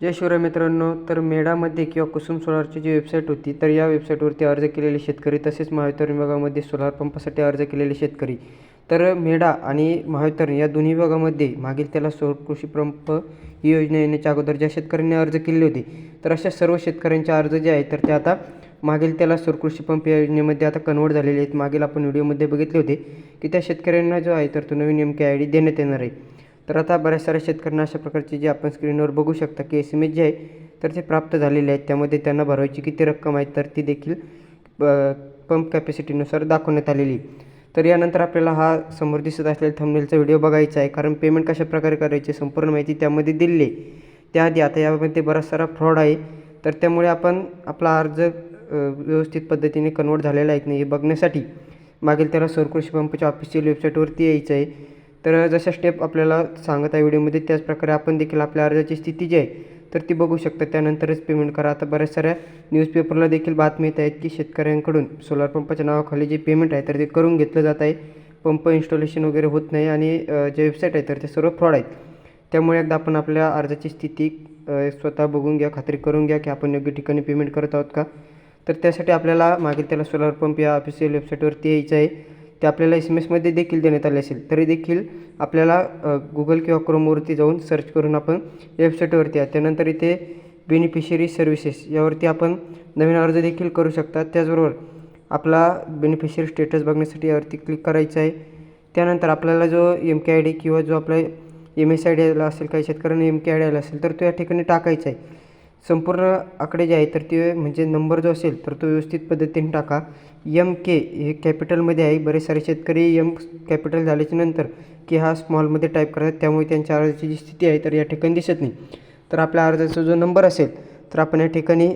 जय शिवराय मित्रांनो तर मेडामध्ये किंवा कुसुम सोलारची जी वेबसाईट होती तर या वेबसाईटवरती अर्ज केलेले शेतकरी तसेच महावितरण विभागामध्ये सोलार पंपासाठी अर्ज केलेले शेतकरी. तर मेडा आणि महावितरण या दोन्ही विभागामध्ये मागील त्याला सौर कृषी पंप ही योजना येण्याच्या अगोदर ज्या शेतकऱ्यांनी अर्ज केले होते तर अशा सर्व शेतकऱ्यांचे अर्ज जे आहेत तर ते आता मागील त्याला सौर कृषी पंप या योजनेमध्ये आता कन्वर्ट झालेले आहेत. मागील आपण व्हिडिओमध्ये बघितले होते की त्या शेतकऱ्यांना जो आहे तर तो नवीन एम के आय डी देण्यात येणार आहे. तर आता बऱ्याच साऱ्या शेतकऱ्यांना अशा प्रकारचे जे आपण स्क्रीनवर बघू शकता की एस एम एस जे आहे तर ते प्राप्त झालेले आहेत. त्यामध्ये त्यांना भरवायची किती रक्कम आहे तर ती देखील पंप कॅपॅसिटीनुसार दाखवण्यात आलेली तर यानंतर आपल्याला हा समोर दिसत असलेला थंबनेलचा व्हिडिओ बघायचा आहे. कारण पेमेंट कशा प्रकारे करायची संपूर्ण माहिती त्यामध्ये दिली आहे. त्याआधी आता यामध्ये बराच सारा फ्रॉड आहे. तर त्यामुळे आपण आपला अर्ज व्यवस्थित पद्धतीने कन्वर्ट झालेला आहे की नाही हे बघण्यासाठी मागील त्याला सौरकृषी पंपाच्या ऑफिशियल वेबसाईटवरती यायचं आहे. तर जशा स्टेप आपल्याला सांगत आहे व्हिडिओमध्ये त्याचप्रकारे आपण देखील आपल्या अर्जाची स्थिती जी आहे तर ती बघू शकता. त्यानंतरच पेमेंट करा. आता बऱ्याच साऱ्या न्यूजपेपरला देखील बातमी येत आहेत की शेतकऱ्यांकडून सोलार पंपाच्या नावाखाली जे पेमेंट आहे तर ते करून घेतलं जात आहे. पंप इन्स्टॉलेशन वगैरे होत नाही आणि जे वेबसाईट आहे तर ते सर्व फ्रॉड आहेत. त्यामुळे एकदा आपण आपल्या अर्जाची स्थिती स्वतः बघून घ्या खात्री करून घ्या की आपण योग्य ठिकाणी पेमेंट करत आहोत का. तर त्यासाठी आपल्याला मागील त्याला सोलार पंप या ऑफिशियल वेबसाईटवरती यायचं आहे. ते आपल्याला एस एम एसमध्ये देखील देण्यात आले असेल तरी देखील आपल्याला गुगल किंवा क्रोमवरती जाऊन सर्च करून आपण वेबसाईटवरती आहे त्यानंतर इथे बेनिफिशरी सर्व्हिसेस यावरती आपण नवीन अर्ज देखील करू शकता. त्याचबरोबर आपला बेनिफिशरी स्टेटस बघण्यासाठी यावरती क्लिक करायचं आहे. त्यानंतर आपल्याला जो एम के आय डी किंवा जो आपला एम एस आय डी आला असेल काही शेतकऱ्यांना एम के आय डी आला असेल तर तो या ठिकाणी टाकायचा आहे. संपूर्ण आकडे जे आहे तर ते म्हणजे नंबर जो असेल तर तो व्यवस्थित पद्धतीने टाका. यम के हे कॅपिटलमध्ये आहे. बरेच सारे शेतकरी यम कॅपिटल झाल्याच्यानंतर की हा स्मॉलमध्ये टाईप करतात. त्यामुळे त्यांच्या अर्जाची जी स्थिती आहे तर या ठिकाणी दिसत नाही. तर आपल्या अर्जाचा जो नंबर असेल तर आपण या ठिकाणी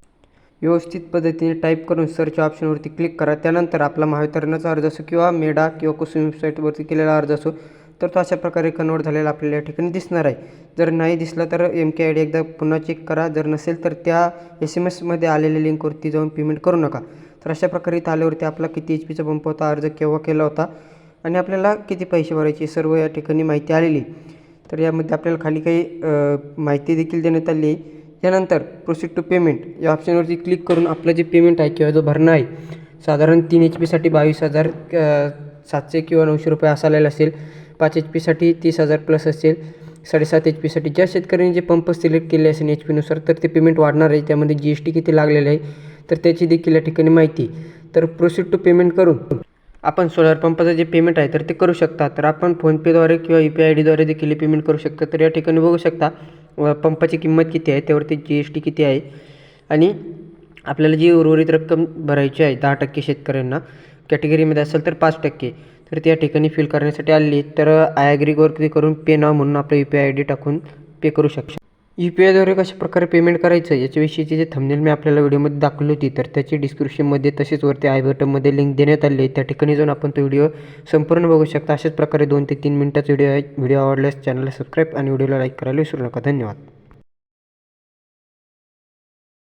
व्यवस्थित पद्धतीने टाईप करून सर्च ऑप्शनवरती क्लिक करा. त्यानंतर आपला महावितरणाचा अर्ज असो किंवा मेडा किंवा कुसुम वेबसाईटवरती केलेला अर्ज असो तर तो अशा प्रकारे कन्वर्ट झालेला आपल्याला या ठिकाणी दिसणार आहे. जर नाही दिसला तर एम के आय डी एकदा पुन्हा चेक करा. जर नसेल तर त्या एस एम एसमध्ये आलेल्या लिंकवरती जाऊन पेमेंट करू नका. तर अशा प्रकारे इथं आल्यावरती आपला किती एच पीचा पंप होता अर्ज केव्हा केला होता आणि आपल्याला किती पैसे भरायचे सर्व या ठिकाणी माहिती आलेली. तर यामध्ये आपल्याला खाली काही माहिती देखील देण्यात आली आहे. त्यानंतर प्रोसीड टू पेमेंट या ऑप्शनवरती क्लिक करून आपलं जे पेमेंट आहे किंवा जो भरणं आहे साधारण तीन एच पीसाठी बावीस हजार सातशे किंवा नऊशे रुपये असायला असेल. पाच एच पीसाठी तीस हजार प्लस असेल. साडेसात एच पीसाठी ज्या शेतकऱ्यांनी जे पंप सिलेक्ट केले असेल एच पीनुसार तर ते पेमेंट वाढणार आहे. त्यामध्ये जी एस टी किती लागलेलं आहे तर त्याची देखील या ठिकाणी माहिती. तर प्रोसीड टू पेमेंट करून आपण सोलार पंपाचं जे पेमेंट आहे तर ते करू शकता. तर आपण फोनपेद्वारे किंवा यू पी आय डीद्वारे देखील पेमेंट करू शकता. तर या ठिकाणी बघू शकता पंपाची किंमत किती आहे त्यावरती जी एस टी किती आहे. आणि आपल्याला जी उर्वरित रक्कम भरायची आहे दहा टक्के शेतकऱ्यांना कॅटेगरीमध्ये असेल तर पाच टक्के. तर त्या ठिकाणी फिल करण्यासाठी आली तर आय ॲग्रीवर क्लिक करून पे नाव म्हणून आपलं U P I I D टाकून पे करू शकता यू पी आयद्वारे कशा प्रकारे पेमेंट करायचं? याच्याविषयीची जे थंबनेल मी आपल्याला व्हिडिओमध्ये दाखवली होती तर त्याची डिस्क्रिप्शनमध्ये तसेच वरती आय बटनमध्ये लिंक देण्यात आली आहे. त्या ठिकाणी जाऊन आपण तो व्हिडिओ संपूर्ण बघू शकता. अशाच प्रकारे दोन ते तीन मिनिटाचा व्हिडिओ आहे. व्हिडिओ आवडल्यास चॅनलला सबस्क्राईब आणि व्हिडिओला लाईक करायला विसरू नका. धन्यवाद.